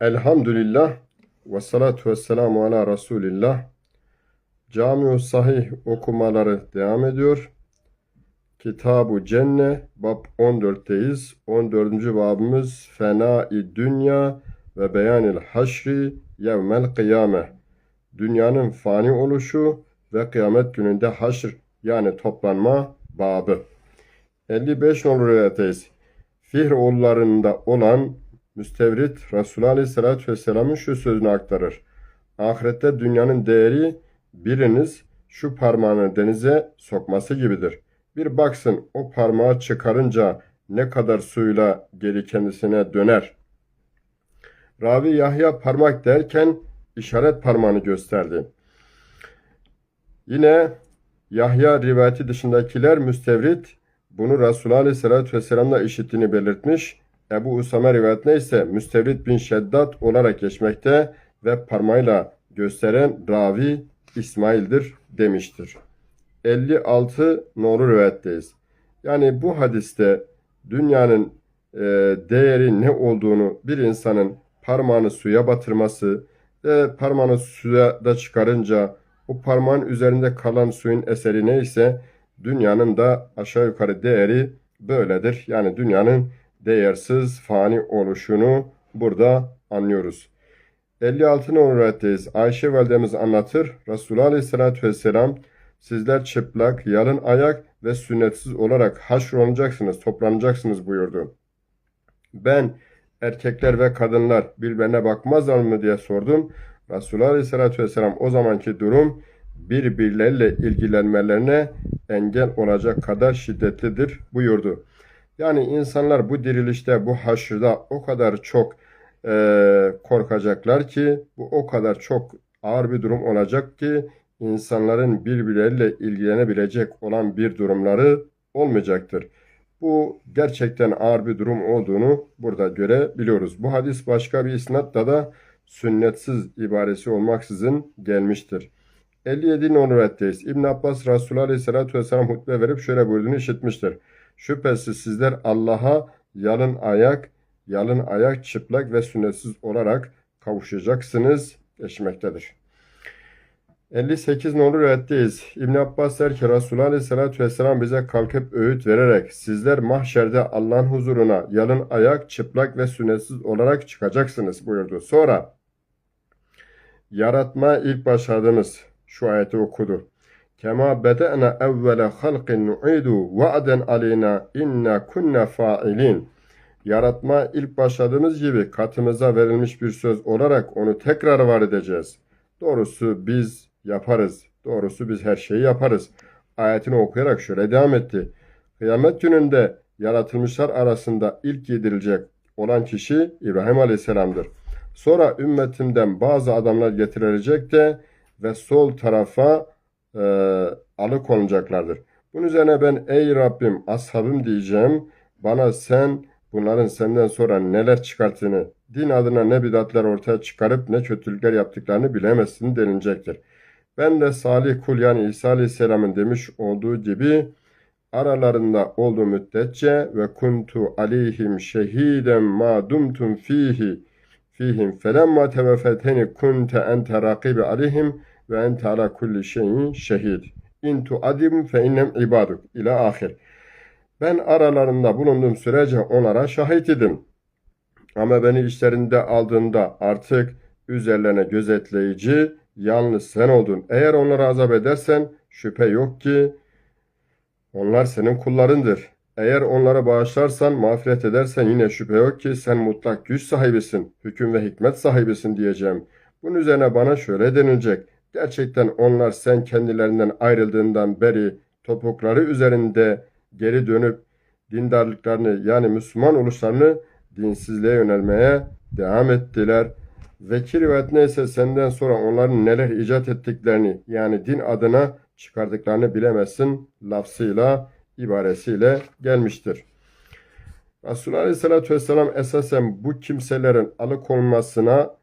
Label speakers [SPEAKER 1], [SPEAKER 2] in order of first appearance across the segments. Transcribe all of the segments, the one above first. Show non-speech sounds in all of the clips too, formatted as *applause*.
[SPEAKER 1] Elhamdülillah ve salatu ve selamu ala Resulillah. Camiu Sahih okumaları devam ediyor. Kitab-ı Cenne bab 14'teyiz. 14. babımız Fenai Dünya ve Beyanil Haşri Yevmel Kıyame. Dünyanın fani oluşu ve kıyamet gününde haşr yani toplanma babı. 55 numaralı rivayetteyiz. Fihr oğullarında olan müstevrit Resulullah Aleyhisselatü Vesselam'ın şu sözünü aktarır. Ahirette dünyanın değeri biriniz şu parmağını denize sokması gibidir. Bir baksın o parmağı çıkarınca ne kadar suyla geri kendisine döner. Ravi Yahya parmak derken işaret parmağını gösterdi. Yine Yahya rivayeti dışındakiler müstevrit bunu Resulullah Aleyhisselatü Vesselam'la işittiğini belirtmiş. Ebu Usame rivayetine ise müstevrit bin Şeddat olarak geçmekte ve parmağıyla gösteren ravi İsmail'dir demiştir. 56 nolu rivayetteyiz. Yani bu hadiste dünyanın e, değeri ne olduğunu bir insanın parmağını suya batırması ve parmağını suya da çıkarınca o parmağın üzerinde kalan suyun eseri neyse dünyanın da aşağı yukarı değeri böyledir. Yani dünyanın değersiz fani oluşunu burada anlıyoruz. 56 numaradayız. Ayşe validemiz anlatır. Resulullah Aleyhisselatü Vesselam sizler çıplak, yalın ayak ve sünnetsiz olarak haşrolunacaksınız, toplanacaksınız buyurdu. Ben erkekler ve kadınlar birbirine bakmazlar mı diye sordum. Resulullah Aleyhisselatü Vesselam o zamanki durum birbirleriyle ilgilenmelerine engel olacak kadar şiddetlidir buyurdu. Yani insanlar bu dirilişte, bu haşırda o kadar çok e, korkacaklar ki, bu o kadar çok ağır bir durum olacak ki, insanların birbirleriyle ilgilenebilecek olan bir durumları olmayacaktır. Bu gerçekten ağır bir durum olduğunu burada görebiliyoruz. Bu hadis başka bir isnatta da sünnetsiz ibaresi olmaksızın gelmiştir. 57 numaradayız. İbn Abbas Resulullah Aleyhisselatü Vesselam hutbe verip şöyle buyurduğunu işitmiştir. Şüphesiz sizler Allah'a yalın ayak, yalın ayak çıplak ve sünnetsiz olarak kavuşacaksınız geçmektedir. 58 nolu rivayetteyiz. İbn Abbas der ki Resulullah Aleyhisselatü Vesselam bize kalkıp öğüt vererek sizler mahşerde Allah'ın huzuruna yalın ayak, çıplak ve sünnetsiz olarak çıkacaksınız buyurdu. Sonra yaratma ilk başladığımız şu ayeti okudu. Kema beda'na evvele halqin nu'idu va'den aleyna inna kunna fa'ilin. Yaratma ilk başladığımız gibi katımıza verilmiş bir söz olarak onu tekrar var edeceğiz. Doğrusu biz yaparız. Doğrusu biz her şeyi yaparız. Ayetini okuyarak şöyle devam etti. Kıyamet gününde yaratılmışlar arasında ilk yedirilecek olan kişi İbrahim Aleyhisselam'dır. Sonra ümmetimden bazı adamlar getirilecek de ve sol tarafa e, alıkonacaklardır. Bunun üzerine ben ey Rabbim ashabım diyeceğim. Bana sen bunların senden sonra neler çıkarttığını, din adına ne bidatlar ortaya çıkarıp ne kötülükler yaptıklarını bilemezsin denilecektir. Ben de salih kul yani İsa Aleyhisselam'ın demiş olduğu gibi aralarında olduğu müddetçe ve kuntu aleyhim şehiden ma dumtum fihi fihim felemma teveffeteni kunte ente rakibi aleyhim ve ente ala kulli şeyin şehid. İn tuadim fe innem ibaduk ila ahir. Ben aralarında bulunduğum sürece onlara şahit idim. Ama beni işlerinde aldığında artık üzerlerine gözetleyici yalnız sen oldun. Eğer onları azap edersen şüphe yok ki onlar senin kullarındır. Eğer onlara bağışlarsan, mağfiret edersen yine şüphe yok ki sen mutlak güç sahibisin, hüküm ve hikmet sahibisin diyeceğim. Bunun üzerine bana şöyle denilecek. Gerçekten onlar sen kendilerinden ayrıldığından beri topukları üzerinde geri dönüp dindarlıklarını yani Müslüman oluşlarını dinsizliğe yönelmeye devam ettiler. Vekil rivayet neyse senden sonra onların neler icat ettiklerini yani din adına çıkardıklarını bilemezsin lafzıyla ibaresiyle gelmiştir. Resulullah Aleyhisselatü Vesselam esasen bu kimselerin alıkonmasına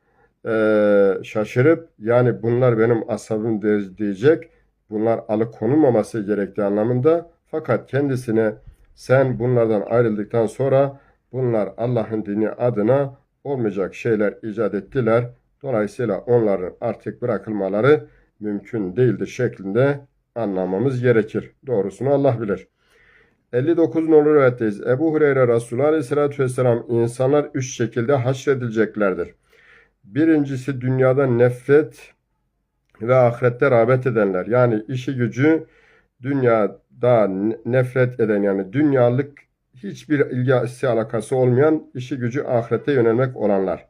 [SPEAKER 1] e, şaşırıp yani bunlar benim asabım diyecek bunlar alıkonulmaması gerektiği anlamında fakat kendisine sen bunlardan ayrıldıktan sonra bunlar Allah'ın dini adına olmayacak şeyler icat ettiler. Dolayısıyla onların artık bırakılmaları mümkün değildir şeklinde anlamamız gerekir. Doğrusunu Allah bilir. 59 numaralı rivayetteyiz. Ebu Hureyre Resulullah Aleyhisselatü Vesselam insanlar üç şekilde haşredileceklerdir. Birincisi dünyada nefret ve ahirette rağbet edenler. Yani işi gücü dünyada nefret eden yani dünyalık hiçbir ilgisi alakası olmayan işi gücü ahirete yönelmek olanlar.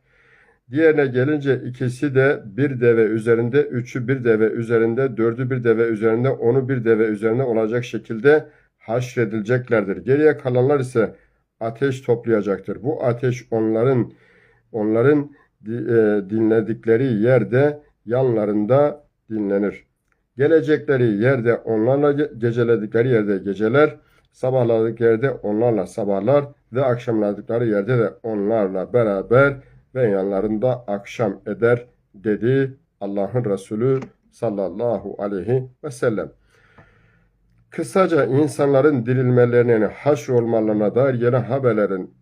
[SPEAKER 1] Diğerine gelince ikisi de bir deve üzerinde, üçü bir deve üzerinde, dördü bir deve üzerinde, onu bir deve üzerinde olacak şekilde haşredileceklerdir. Geriye kalanlar ise ateş toplayacaktır. Bu ateş onların onların dinledikleri yerde yanlarında dinlenir. Gelecekleri yerde onlarla geceledikleri yerde geceler, sabahladıkları yerde onlarla sabahlar ve akşamladıkları yerde de onlarla beraber ve yanlarında akşam eder dedi Allah'ın Resulü sallallahu aleyhi ve sellem. Kısaca insanların dirilmelerinin haşr olmalarına dair gelen haberlerin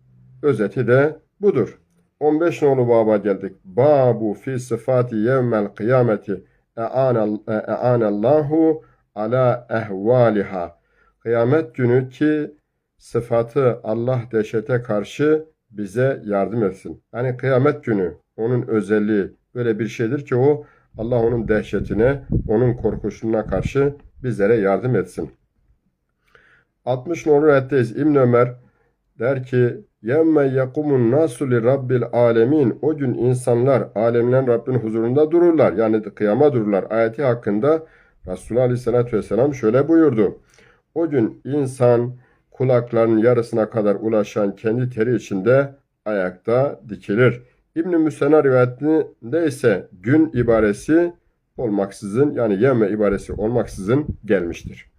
[SPEAKER 1] özeti de budur. 15 nolu baba geldik. Babu fi sıfati yevmel kıyameti e'anallahu ala ehvaliha. Kıyamet günü ki sıfatı Allah dehşete karşı bize yardım etsin. Yani kıyamet günü onun özelliği böyle bir şeydir ki o Allah onun dehşetine, onun korkusuna karşı bizlere yardım etsin. 60 numaralı ayetteyiz. İbn Ömer der ki Yemme yakumun nasu li rabbil alemin. O gün insanlar alemlerin Rabbin huzurunda dururlar. Yani kıyama dururlar. Ayeti hakkında Resulullah Aleyhisselatü Vesselam şöyle buyurdu. O gün insan kulaklarının yarısına kadar ulaşan kendi teri içinde ayakta dikilir. İbn-i Müsena rivayetinde ise gün ibaresi olmaksızın yani yeme ibaresi olmaksızın gelmiştir.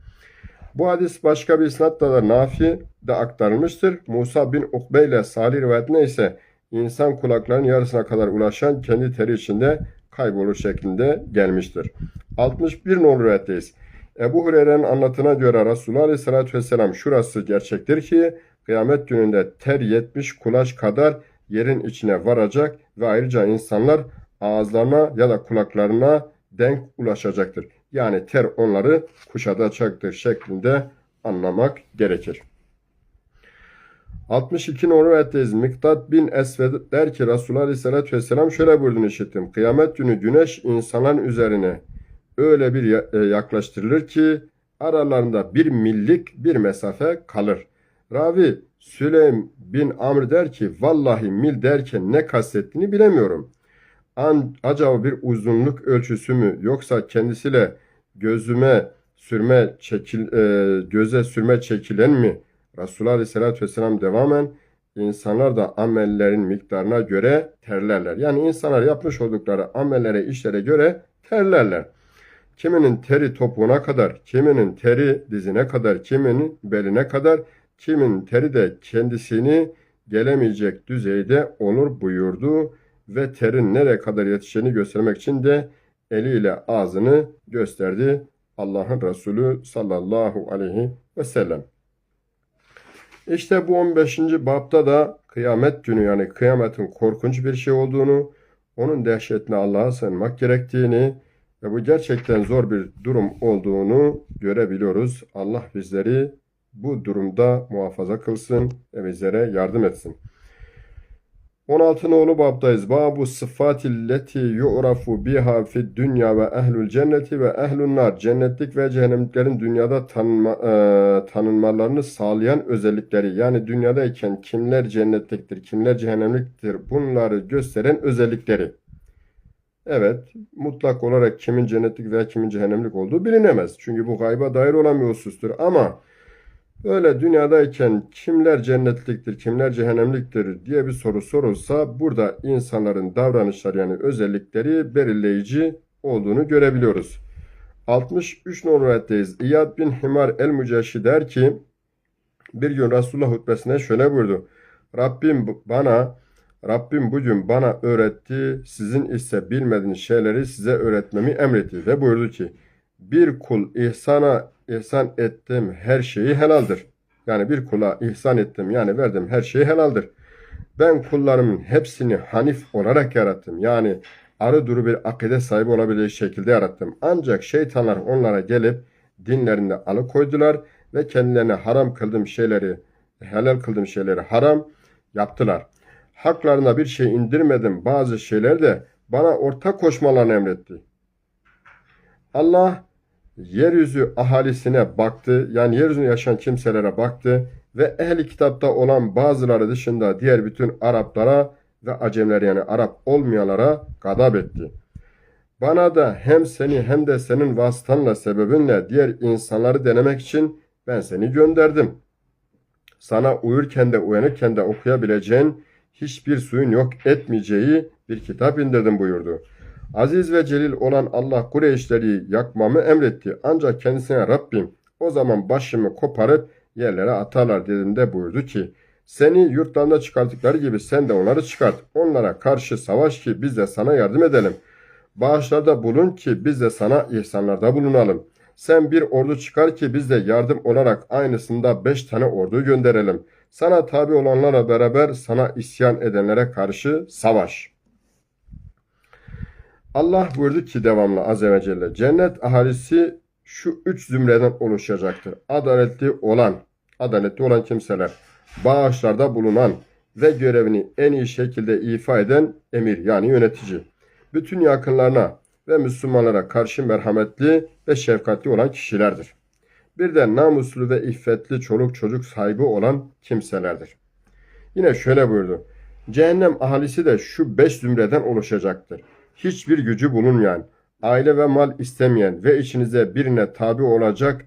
[SPEAKER 1] Bu hadis başka bir isnatla da Nafi de aktarılmıştır. Musa bin Ukbe ile Salih rivayetine ise insan kulaklarının yarısına kadar ulaşan kendi teri içinde kaybolur şeklinde gelmiştir. 61 nolu rivayetteyiz. Ebu Hureyre'nin anlatına göre Resulullah Aleyhisselatü Vesselam şurası gerçektir ki kıyamet gününde ter 70 kulaç kadar yerin içine varacak ve ayrıca insanlar ağızlarına ya da kulaklarına denk ulaşacaktır. Yani ter onları kuşatacaktır şeklinde anlamak gerekir. 62 numaralı ayetteyiz. Miktat bin Esved der ki Resulullah Aleyhisselatü Vesselam şöyle buyurduğunu işittim. Kıyamet günü güneş insanların üzerine öyle bir e, yaklaştırılır ki aralarında bir millik bir mesafe kalır. Ravi Süleym bin Amr der ki vallahi mil derken ne kastettiğini bilemiyorum. An, acaba bir uzunluk ölçüsü mü yoksa kendisiyle gözüme sürme çekil, e, göze sürme çekilen mi? Resulullah Aleyhisselatü Vesselam devamen insanlar da amellerin miktarına göre terlerler. Yani insanlar yapmış oldukları amellere, işlere göre terlerler. Kiminin teri topuğuna kadar, kiminin teri dizine kadar, kiminin beline kadar, kimin teri de kendisini gelemeyecek düzeyde olur buyurdu ve terin nereye kadar yetişeceğini göstermek için de eliyle ağzını gösterdi Allah'ın Resulü sallallahu aleyhi ve sellem. İşte bu 15. babda da kıyamet günü yani kıyametin korkunç bir şey olduğunu, onun dehşetine Allah'a sığınmak gerektiğini ve bu gerçekten zor bir durum olduğunu görebiliyoruz. Allah bizleri bu durumda muhafaza kılsın ve bizlere yardım etsin. 16 nolu babdayız. Babu sıfatilleti yu'rafu biha fi dünya ve ehlül cenneti ve ehlün nar. Cennetlik ve cehennemliklerin dünyada tanınma, e, tanınmalarını sağlayan özellikleri. Yani dünyadayken kimler cennetliktir, kimler cehennemliktir bunları gösteren özellikleri. Evet, mutlak olarak kimin cennetlik veya kimin cehennemlik olduğu bilinemez. Çünkü bu gayba dair olan bir husustur. Ama Öyle dünyadayken kimler cennetliktir, kimler cehennemliktir diye bir soru sorulsa burada insanların davranışları yani özellikleri belirleyici olduğunu görebiliyoruz. 63 numarayetteyiz. İyad bin Himar el-Müceşi der ki bir gün Resulullah hutbesine şöyle buyurdu. Rabbim bana Rabbim bugün bana öğretti, sizin ise bilmediğiniz şeyleri size öğretmemi emretti ve buyurdu ki bir kul ihsana ihsan ettim her şeyi helaldir. Yani bir kula ihsan ettim yani verdim her şeyi helaldir. Ben kullarımın hepsini hanif olarak yarattım. Yani arı duru bir akide sahibi olabileceği şekilde yarattım. Ancak şeytanlar onlara gelip dinlerinde alıkoydular ve kendilerine haram kıldığım şeyleri, helal kıldığım şeyleri haram yaptılar. Haklarına bir şey indirmedim. Bazı şeyler de bana ortak koşmalarını emretti. Allah yeryüzü ahalisine baktı. Yani yeryüzünde yaşayan kimselere baktı ve ehli kitapta olan bazıları dışında diğer bütün Araplara ve Acemler yani Arap olmayanlara gadap etti. Bana da hem seni hem de senin vasıtanla sebebinle diğer insanları denemek için ben seni gönderdim. Sana uyurken de uyanırken de okuyabileceğin hiçbir suyun yok etmeyeceği bir kitap indirdim buyurdu. Aziz ve celil olan Allah Kureyşleri yakmamı emretti. Ancak kendisine Rabbim o zaman başımı koparıp yerlere atarlar dediğinde buyurdu ki seni yurtlarında çıkarttıkları gibi sen de onları çıkart. Onlara karşı savaş ki biz de sana yardım edelim. Bağışlarda bulun ki biz de sana ihsanlarda bulunalım. Sen bir ordu çıkar ki biz de yardım olarak aynısında beş tane ordu gönderelim. Sana tabi olanlarla beraber sana isyan edenlere karşı savaş. Allah buyurdu ki devamlı Azze ve Celle cennet ahalisi şu üç zümreden oluşacaktır. Adaletli olan, adaletli olan kimseler, bağışlarda bulunan ve görevini en iyi şekilde ifa eden emir yani yönetici. Bütün yakınlarına ve Müslümanlara karşı merhametli ve şefkatli olan kişilerdir. Bir de namuslu ve iffetli çoluk çocuk sahibi olan kimselerdir. Yine şöyle buyurdu. Cehennem ahalisi de şu beş zümreden oluşacaktır. Hiçbir gücü bulunmayan, aile ve mal istemeyen ve içinize birine tabi olacak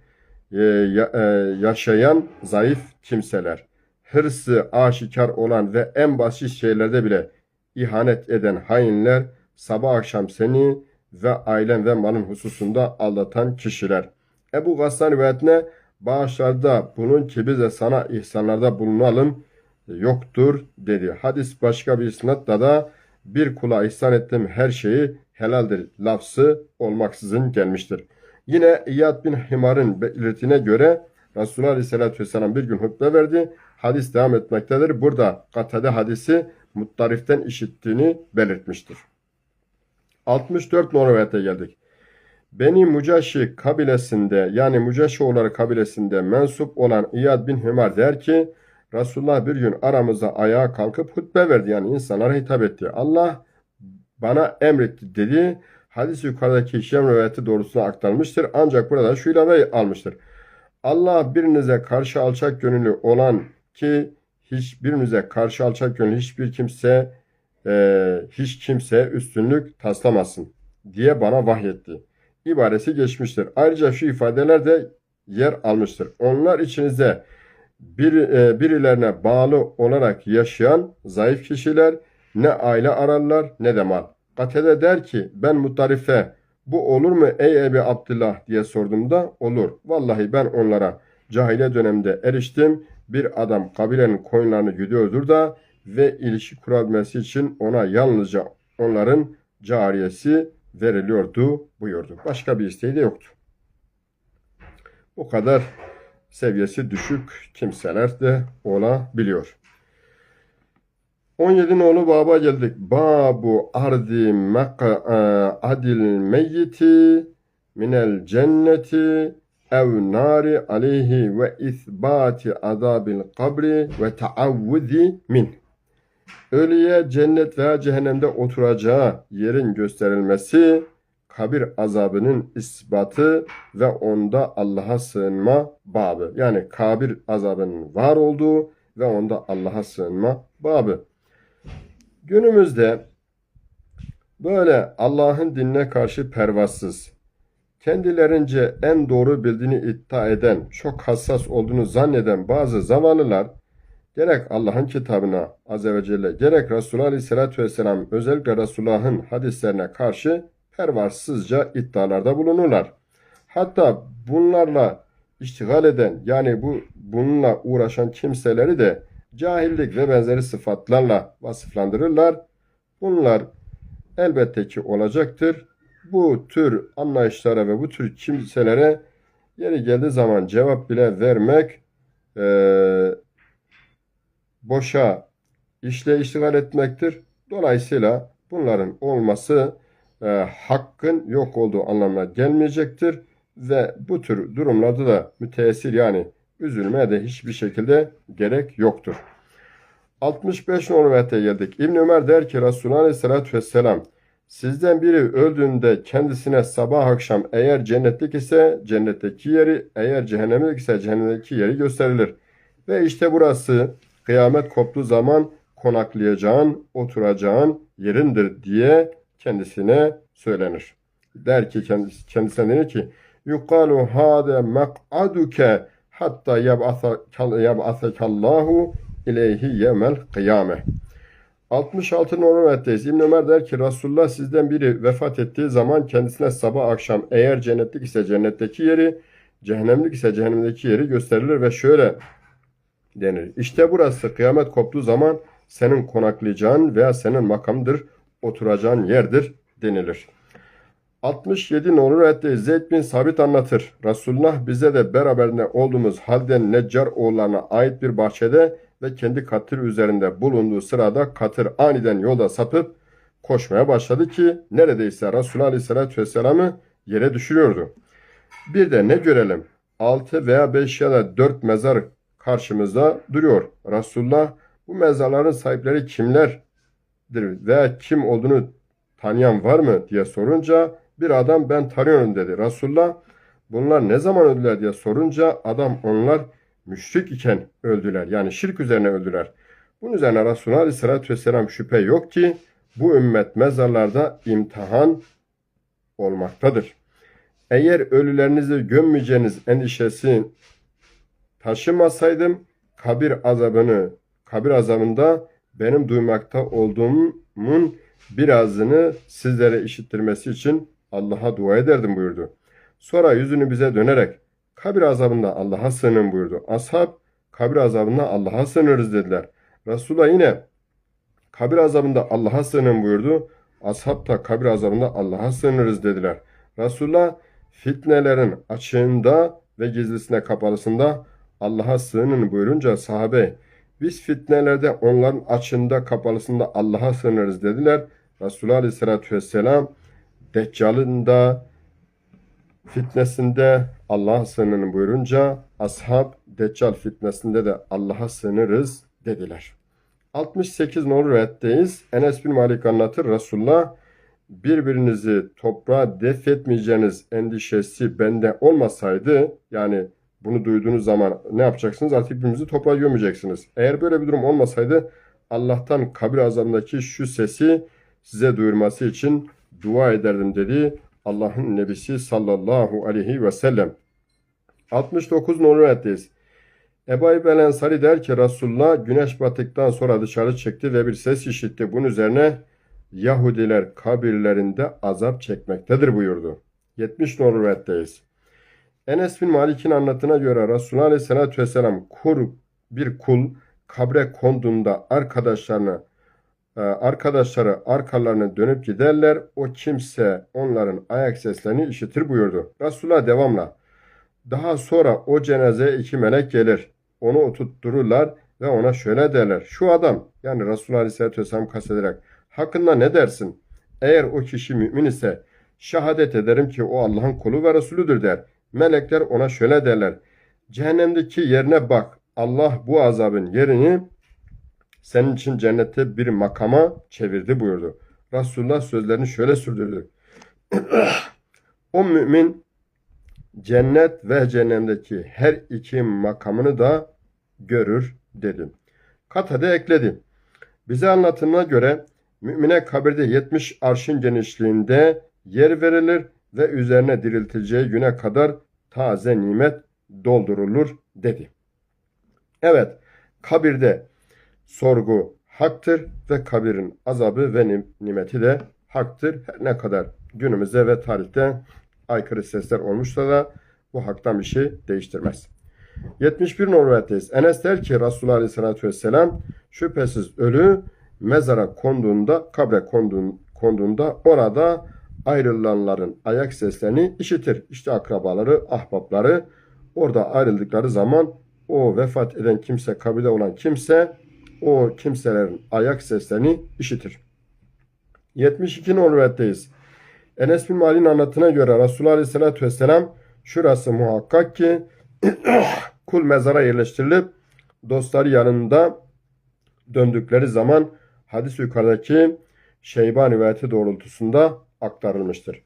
[SPEAKER 1] e, e, yaşayan zayıf kimseler. Hırsı aşikar olan ve en basit şeylerde bile ihanet eden hainler, sabah akşam seni ve ailen ve malın hususunda aldatan kişiler. Ebu Gassan rivayetine bağışlarda bulun ki biz de sana ihsanlarda bulunalım yoktur dedi. Hadis başka bir isnatla da bir kula ihsan ettim her şeyi helaldir lafzı olmaksızın gelmiştir. Yine İyad bin Himar'ın belirtine göre Resulullah Aleyhisselatü Vesselam bir gün hutbe verdi. Hadis devam etmektedir. Burada Katade hadisi Muttarif'ten işittiğini belirtmiştir. 64 numaralı rivayete geldik. Beni Mucaşi kabilesinde yani Mucaşioğulları kabilesinde mensup olan İyad bin Hümar der ki Resulullah bir gün aramıza ayağa kalkıp hutbe verdi yani insanlara hitap etti. Allah bana emretti dedi. Hadis yukarıdaki Şem rivayeti doğrusuna aktarmıştır. Ancak burada şu ilave almıştır. Allah birinize karşı alçak gönüllü olan ki hiçbirinize karşı alçak gönüllü hiçbir kimse e, hiç kimse üstünlük taslamasın diye bana vahyetti. İbaresi geçmiştir. Ayrıca şu ifadeler de yer almıştır. Onlar içinizde bir, e, birilerine bağlı olarak yaşayan zayıf kişiler ne aile ararlar ne de mal. Katede der ki ben mutarife bu olur mu ey Ebi Abdullah diye sorduğumda olur. Vallahi ben onlara cahile dönemde eriştim. Bir adam kabilenin koyunlarını gidiyordur da ve ilişki kurabilmesi için ona yalnızca onların cariyesi veriliyordu buyurdu. Başka bir isteği de yoktu. Bu kadar seviyesi düşük kimseler de olabiliyor. 17 nolu baba geldik. Babu ardi adil meyyiti minel cenneti ev nari aleyhi ve isbati azabil kabri ve taavvuzi min. Ölüye cennet veya cehennemde oturacağı yerin gösterilmesi, kabir azabının isbatı ve onda Allah'a sığınma babı. Yani kabir azabının var olduğu ve onda Allah'a sığınma babı. Günümüzde böyle Allah'ın dinine karşı pervasız, kendilerince en doğru bildiğini iddia eden, çok hassas olduğunu zanneden bazı zavallılar gerek Allah'ın kitabına Azze ve Celle gerek Resulullah Aleyhisselatü Vesselam özellikle Resulullah'ın hadislerine karşı pervasızca iddialarda bulunurlar. Hatta bunlarla iştigal eden yani bu bununla uğraşan kimseleri de cahillik ve benzeri sıfatlarla vasıflandırırlar. Bunlar elbette ki olacaktır. Bu tür anlayışlara ve bu tür kimselere yeri geldiği zaman cevap bile vermek eee boşa işle iştigal etmektir. Dolayısıyla bunların olması e, hakkın yok olduğu anlamına gelmeyecektir ve bu tür durumlarda da müteessir yani üzülmeye de hiçbir şekilde gerek yoktur. 65 numaratta geldik. İbn Ömer der ki Resulullah Aleyhisselatü Vesselam sizden biri öldüğünde kendisine sabah akşam eğer cennetlik ise cennetteki yeri eğer cehennemlik ise cehennemdeki yeri gösterilir. Ve işte burası kıyamet koptuğu zaman konaklayacağın, oturacağın yerindir diye kendisine söylenir. Der ki kendisi, kendisine denir ki yukalu hade mak'aduke hatta yab'athekallahu ileyhi yemel kıyame. 66 numarayetteyiz. İbn Ömer der ki Resulullah sizden biri vefat ettiği zaman kendisine sabah akşam eğer cennetlik ise cennetteki yeri, cehennemlik ise cehennemdeki yeri gösterilir ve şöyle denir. İşte burası kıyamet koptuğu zaman senin konaklayacağın veya senin makamdır, oturacağın yerdir denilir. 67 numaralı ayette Zeyd bin Sabit anlatır. Resulullah bize de beraberinde olduğumuz halde Neccar oğullarına ait bir bahçede ve kendi katır üzerinde bulunduğu sırada katır aniden yolda sapıp koşmaya başladı ki neredeyse Resulullah Aleyhisselatü Vesselam'ı yere düşürüyordu. Bir de ne görelim? 6 veya 5 ya da 4 mezar karşımızda duruyor. Resulullah bu mezarların sahipleri kimlerdir veya kim olduğunu tanıyan var mı diye sorunca bir adam ben tanıyorum dedi. Resulullah bunlar ne zaman öldüler diye sorunca adam onlar müşrik iken öldüler. Yani şirk üzerine öldüler. Bunun üzerine Resulullah Aleyhisselatü Vesselam şüphe yok ki bu ümmet mezarlarda imtihan olmaktadır. Eğer ölülerinizi gömmeyeceğiniz endişesi taşımasaydım kabir azabını, kabir azabında benim duymakta olduğumun birazını sizlere işittirmesi için Allah'a dua ederdim buyurdu. Sonra yüzünü bize dönerek kabir azabında Allah'a sığının buyurdu. Ashab kabir azabında Allah'a sığınırız dediler. Resulullah yine kabir azabında Allah'a sığının buyurdu. Ashab da kabir azabında Allah'a sığınırız dediler. Resulullah fitnelerin açığında ve gizlisine kapalısında Allah'a sığının buyurunca sahabe biz fitnelerde onların açığında kapalısında Allah'a sığınırız dediler. Resulullah Aleyhisselatü Vesselam Deccal'ın da fitnesinde Allah'a sığının buyurunca ashab Deccal fitnesinde de Allah'a sığınırız dediler. 68 numaralı rivayetteyiz. Enes bin Malik anlatır. Resulullah birbirinizi toprağa def etmeyeceğiniz endişesi bende olmasaydı yani bunu duyduğunuz zaman ne yapacaksınız? Artık birbirinizi toprağa gömeceksiniz. Eğer böyle bir durum olmasaydı Allah'tan kabir azabındaki şu sesi size duyurması için dua ederdim dedi Allah'ın nebisi sallallahu aleyhi ve sellem. 69 numaralı ayetteyiz. Ebu Ayyub el Ensari der ki Resulullah güneş battıktan sonra dışarı çıktı ve bir ses işitti. Bunun üzerine Yahudiler kabirlerinde azap çekmektedir buyurdu. 70 numaralı ayetteyiz. Enes bin Malik'in anlatına göre Resulullah Aleyhisselatü Vesselam kur bir kul kabre konduğunda arkadaşlarına e, arkadaşları arkalarına dönüp giderler. O kimse onların ayak seslerini işitir buyurdu. Resulullah devamla. Daha sonra o cenaze iki melek gelir. Onu oturttururlar ve ona şöyle derler. Şu adam yani Resulullah Aleyhisselatü Vesselam kastederek hakkında ne dersin? Eğer o kişi mümin ise şehadet ederim ki o Allah'ın kulu ve Resulüdür der. Melekler ona şöyle derler. Cehennemdeki yerine bak. Allah bu azabın yerini senin için cennette bir makama çevirdi buyurdu. Resulullah sözlerini şöyle sürdürdü. *clears throat* o mümin cennet ve cehennemdeki her iki makamını da görür dedi. Katade ekledi. Bize anlatımına göre mümine kabirde 70 arşın genişliğinde yer verilir ve üzerine diriltileceği güne kadar taze nimet doldurulur dedi. Evet, kabirde sorgu haktır ve kabirin azabı ve nimeti de haktır. Her ne kadar günümüzde ve tarihte aykırı sesler olmuşsa da bu haktan bir şey değiştirmez. 71 Norvet'teyiz. Enes der ki Resulullah Aleyhisselatü Vesselam şüphesiz ölü mezara konduğunda, kabre konduğunda orada ayrılanların ayak seslerini işitir. İşte akrabaları, ahbapları orada ayrıldıkları zaman o vefat eden kimse, kabirde olan kimse o kimselerin ayak seslerini işitir. 72 nurvetteyiz. Enes bin Malik'in anlatına göre Resulullah Aleyhisselatü Vesselam şurası muhakkak ki *clears throat* kul mezara yerleştirilip dostları yanında döndükleri zaman hadis yukarıdaki Şeyban rivayeti doğrultusunda aktarılmıştır.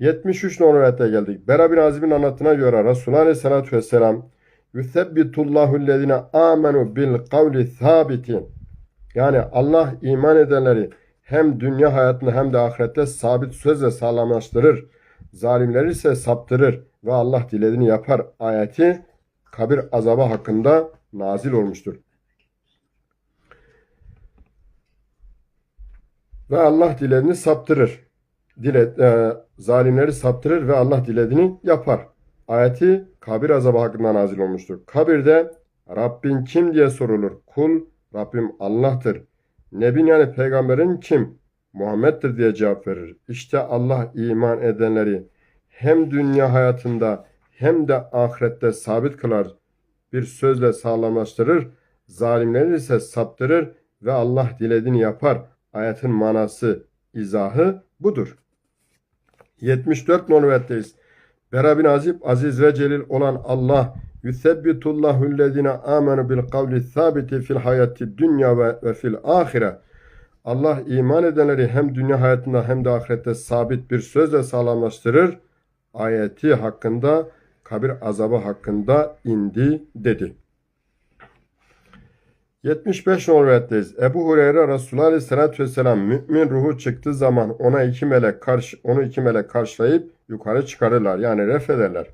[SPEAKER 1] 73 numaralı rivayete geldik. Bera bin Azib'in anlatına göre Resulullah Aleyhisselatü Vesselam Yüsebbitullahu lezine amenu bil kavli sabiti yani Allah iman edenleri hem dünya hayatında hem de ahirette sabit sözle sağlamlaştırır. Zalimleri ise saptırır ve Allah dilediğini yapar ayeti kabir azabı hakkında nazil olmuştur. Ve Allah dilediğini saptırır. Dile, e, zalimleri saptırır ve Allah dilediğini yapar. Ayeti kabir azabı hakkında nazil olmuştur. Kabirde Rabbin kim diye sorulur. Kul Rabbim Allah'tır. Nebin yani peygamberin kim? Muhammed'dir diye cevap verir. İşte Allah iman edenleri hem dünya hayatında hem de ahirette sabit kılar. Bir sözle sağlamlaştırır. Zalimleri ise saptırır ve Allah dilediğini yapar. Ayetin manası, izahı budur. 74 nurvetteyiz. Bera bin Azib, aziz ve celil olan Allah, Yüsebbitullahu lezine amenu bil kavli sabiti fil hayati dünya ve, ve fil ahire. Allah iman edenleri hem dünya hayatında hem de ahirette sabit bir sözle sağlamlaştırır. Ayeti hakkında, kabir azabı hakkında indi dedi. 75 nurvetteyiz. Ebu Hureyre Resulullah Aleyhisselatü Vesselam mümin ruhu çıktığı zaman ona iki melek karşı, onu iki melek karşılayıp yukarı çıkarırlar. Yani ref ederler.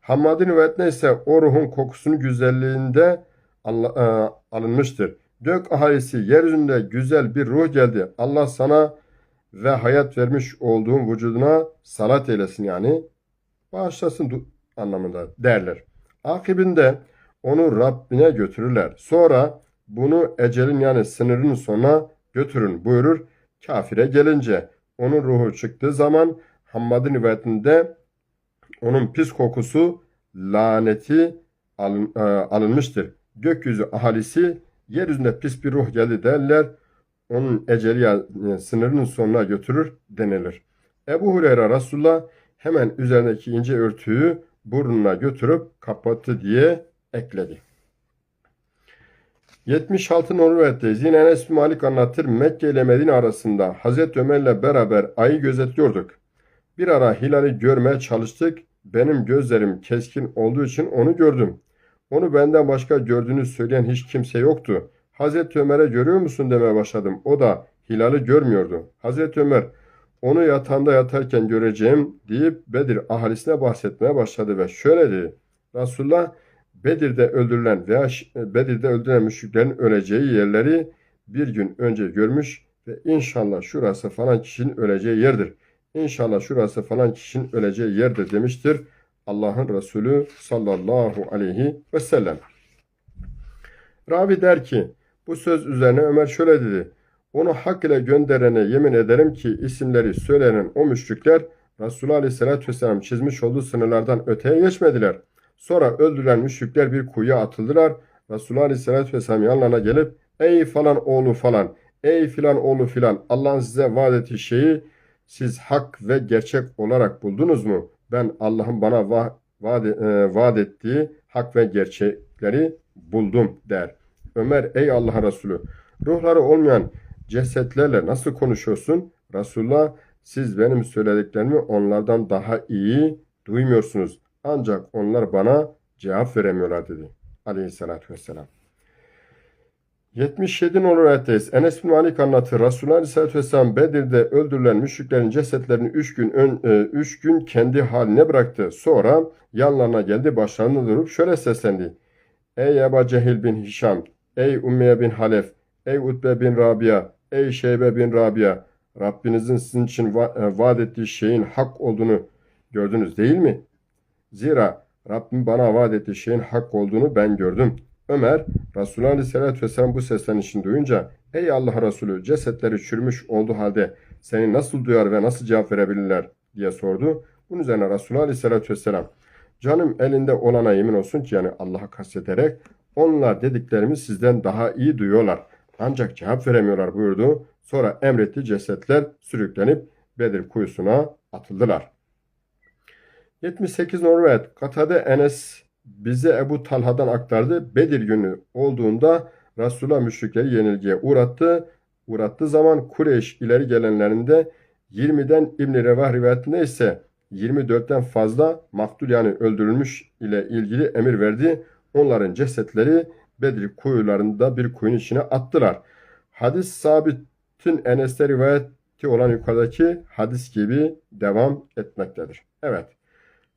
[SPEAKER 1] Hammad'ın rivayetine ise o ruhun kokusunun güzelliğinde e, alınmıştır. Gök ahalisi yeryüzünde güzel bir ruh geldi. Allah sana ve hayat vermiş olduğun vücuduna salat eylesin yani bağışlasın anlamında derler. Akibinde onu Rabbine götürürler. Sonra bunu ecelin yani sınırın sonuna götürün buyurur. Kafire gelince onun ruhu çıktığı zaman Hammad'ın rivayetinde onun pis kokusu laneti alın, e, alınmıştır. Gökyüzü ahalisi yeryüzünde pis bir ruh geldi derler. Onun eceli yani sınırının sonuna götürür denilir. Ebu Hureyre Resulullah hemen üzerindeki ince örtüyü burnuna götürüp kapattı diye ekledi. 76 Norvet'teyiz. Yine Enes Malik anlatır. Mekke ile Medine arasında Hazreti Ömer'le beraber ayı gözetliyorduk. Bir ara hilali görmeye çalıştık. Benim gözlerim keskin olduğu için onu gördüm. Onu benden başka gördüğünü söyleyen hiç kimse yoktu. Hazreti Ömer'e görüyor musun demeye başladım. O da hilali görmüyordu. Hazreti Ömer onu yatağında yatarken göreceğim deyip Bedir ahalisine bahsetmeye başladı ve şöyle dedi. Resulullah Bedir'de öldürülen veya Bedir'de öldürülen müşriklerin öleceği yerleri bir gün önce görmüş ve inşallah şurası falan kişinin öleceği yerdir. İnşallah şurası falan kişinin öleceği yerdir demiştir. Allah'ın Resulü sallallahu aleyhi ve sellem. Ravi der ki bu söz üzerine Ömer şöyle dedi. Onu hak ile gönderene yemin ederim ki isimleri söylenen o müşrikler Resulullah Aleyhisselatü Vesselam çizmiş olduğu sınırlardan öteye geçmediler. Sonra öldürülen müşrikler bir kuyuya atıldılar. Resulullah Aleyhisselatü Vesselam yanlarına gelip ey falan oğlu falan ey filan oğlu filan Allah'ın size vaat ettiği şeyi siz hak ve gerçek olarak buldunuz mu? Ben Allah'ın bana va vaat, e, vaat ettiği hak ve gerçekleri buldum der. Ömer ey Allah Resulü ruhları olmayan cesetlerle nasıl konuşuyorsun? Resulullah siz benim söylediklerimi onlardan daha iyi duymuyorsunuz. Ancak onlar bana cevap veremiyorlar dedi. Aleyhissalatü vesselam. 77 numaralı ayetteyiz. Enes bin Malik anlatır. Resulullah Aleyhisselatü Vesselam Bedir'de öldürülen müşriklerin cesetlerini 3 gün ön, 3 e, gün kendi haline bıraktı. Sonra yanlarına geldi başlarında durup şöyle seslendi. Ey Eba Cehil bin Hişam, ey Ummiye bin Halef, ey Utbe bin Rabia, ey Şeybe bin Rabia, Rabbinizin sizin için va e, vaat ettiği şeyin hak olduğunu gördünüz değil mi? Zira Rabbim bana vaat ettiği şeyin hak olduğunu ben gördüm. Ömer, Resulullah Aleyhisselatü Vesselam bu seslenişini duyunca, Ey Allah Resulü cesetleri çürümüş olduğu halde seni nasıl duyar ve nasıl cevap verebilirler diye sordu. Bunun üzerine Resulullah Aleyhisselatü Vesselam, canım elinde olana yemin olsun ki yani Allah'a kastederek onlar dediklerimi sizden daha iyi duyuyorlar. Ancak cevap veremiyorlar buyurdu. Sonra emretti cesetler sürüklenip Bedir kuyusuna atıldılar. 78 Norvet Katade Enes bize Ebu Talha'dan aktardı. Bedir günü olduğunda Resulullah müşrikleri yenilgiye uğrattı. Uğrattığı zaman Kureyş ileri gelenlerinde 20'den İbn-i Revah rivayetinde ise 24'ten fazla maktul yani öldürülmüş ile ilgili emir verdi. Onların cesetleri Bedir kuyularında bir kuyunun içine attılar. Hadis sabitin Enes'te rivayeti olan yukarıdaki hadis gibi devam etmektedir. Evet.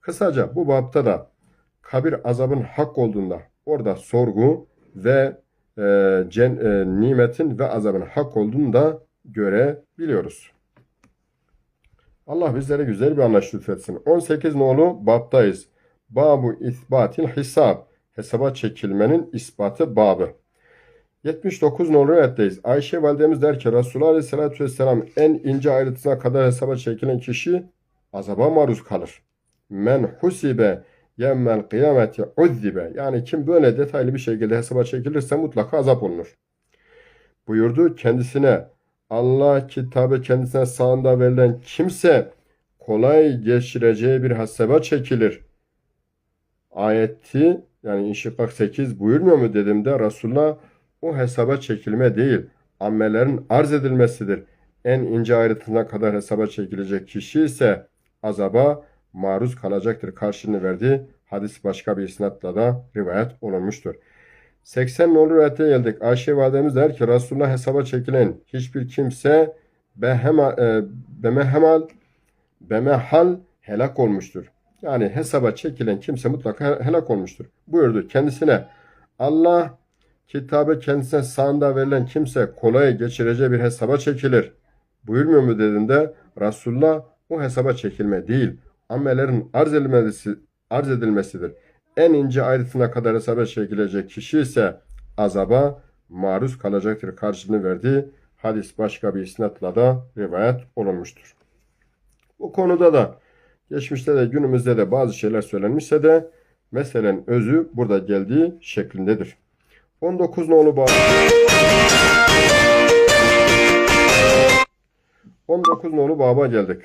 [SPEAKER 1] Kısaca bu bapta da kabir azabın hak olduğunda orada sorgu ve e, cen, e, nimetin ve azabın hak olduğunu da görebiliyoruz. Allah bizlere güzel bir anlayış lütfetsin. 18 nolu baptayız. Babu isbatil hisab. Hesaba çekilmenin ispatı babı. 79 nolu rivayetteyiz. Ayşe validemiz der ki Resulullah Aleyhisselatü Vesselam en ince ayrıntısına kadar hesaba çekilen kişi azaba maruz kalır. Men husibe yemmel kıyameti uzzibe. Yani kim böyle detaylı bir şekilde hesaba çekilirse mutlaka azap olunur. Buyurdu kendisine Allah kitabı kendisine sağında verilen kimse kolay geçireceği bir hesaba çekilir. Ayeti yani İnşikak 8 buyurmuyor mu dedim de Resulullah o hesaba çekilme değil ammelerin arz edilmesidir. En ince ayrıntısına kadar hesaba çekilecek kişi ise azaba maruz kalacaktır karşılığını verdi. Hadis başka bir isnatla da rivayet olunmuştur. 80 nolu rivayete geldik. Ayşe validemiz der ki Resulullah hesaba çekilen hiçbir kimse behema, e, bemehemal bemehal helak olmuştur. Yani hesaba çekilen kimse mutlaka helak olmuştur. Buyurdu kendisine Allah kitabı kendisine sağında verilen kimse kolay geçireceği bir hesaba çekilir. Buyurmuyor mu dediğinde Resulullah o hesaba çekilme değil amelerin arz edilmesi, arz edilmesidir. En ince ayrıntısına kadar hesaba çekilecek kişi ise azaba maruz kalacaktır karşılığını verdi. Hadis başka bir isnatla da rivayet olunmuştur. Bu konuda da geçmişte de günümüzde de bazı şeyler söylenmişse de meselenin özü burada geldiği şeklindedir. 19 nolu bağ 19 nolu baba geldik.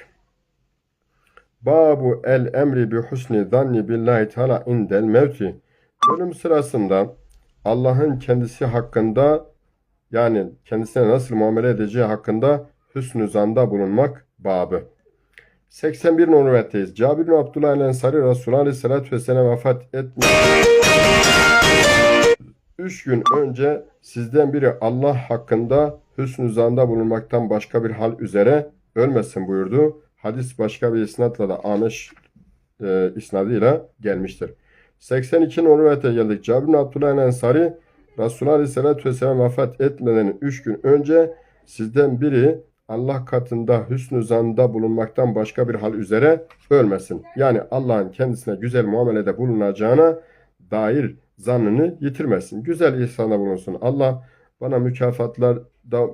[SPEAKER 1] Babu el emri bi husni zanni billahi teala indel mevti. Ölüm sırasında Allah'ın kendisi hakkında yani kendisine nasıl muamele edeceği hakkında hüsnü zanda bulunmak babı. 81 nurvetteyiz. Cabir bin Abdullah el Ensari Resulullah Aleyhisselatü Vesselam vefat etmiş. Üç gün önce sizden biri Allah hakkında hüsnü zanda bulunmaktan başka bir hal üzere ölmesin buyurdu. Hadis başka bir isnatla da Ameş e, isnadıyla gelmiştir. 82 rivayete geldik. Cabir bin Abdullah Ensari Resulullah Aleyhisselatü Vesselam vefat etmeden 3 gün önce sizden biri Allah katında hüsnü zanda bulunmaktan başka bir hal üzere ölmesin. Yani Allah'ın kendisine güzel muamelede bulunacağına dair zannını yitirmesin. Güzel ihsanda bulunsun. Allah bana mükafatlar da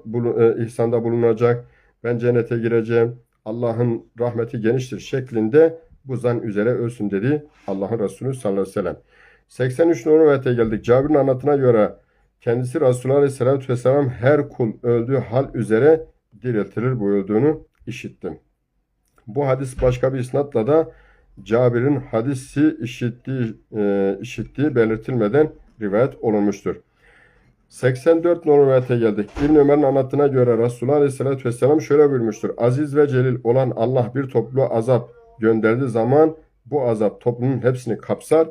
[SPEAKER 1] e, ihsanda bulunacak. Ben cennete gireceğim. Allah'ın rahmeti geniştir şeklinde bu zan üzere ölsün dedi Allah'ın Resulü sallallahu aleyhi ve sellem. 83 numaralı rivayete geldik. Cabir'in anlatına göre kendisi Resulullah aleyhissalatü vesselam her kul öldüğü hal üzere diriltilir buyurduğunu işittim. Bu hadis başka bir isnatla da Cabir'in hadisi işittiği, e, işittiği belirtilmeden rivayet olunmuştur. 84 numaralı rivayete geldik. İbn Ömer'in anlattığına göre Resulullah Aleyhisselatü Vesselam şöyle buyurmuştur. Aziz ve celil olan Allah bir topluluğa azap gönderdiği zaman bu azap toplumun hepsini kapsar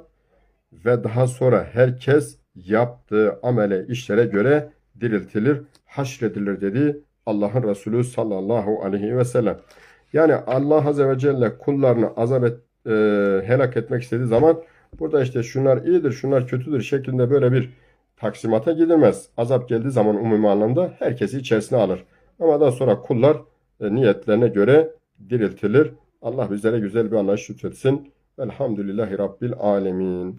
[SPEAKER 1] ve daha sonra herkes yaptığı amele işlere göre diriltilir, haşredilir dedi Allah'ın Resulü sallallahu aleyhi ve sellem. Yani Allah Azze ve Celle kullarını azap et, e, helak etmek istediği zaman burada işte şunlar iyidir, şunlar kötüdür şeklinde böyle bir taksimata gidilmez. Azap geldiği zaman umumi anlamda herkesi içerisine alır. Ama daha sonra kullar e, niyetlerine göre diriltilir. Allah bizlere güzel bir anlayış lütfetsin. Velhamdülillahi Rabbil Alemin.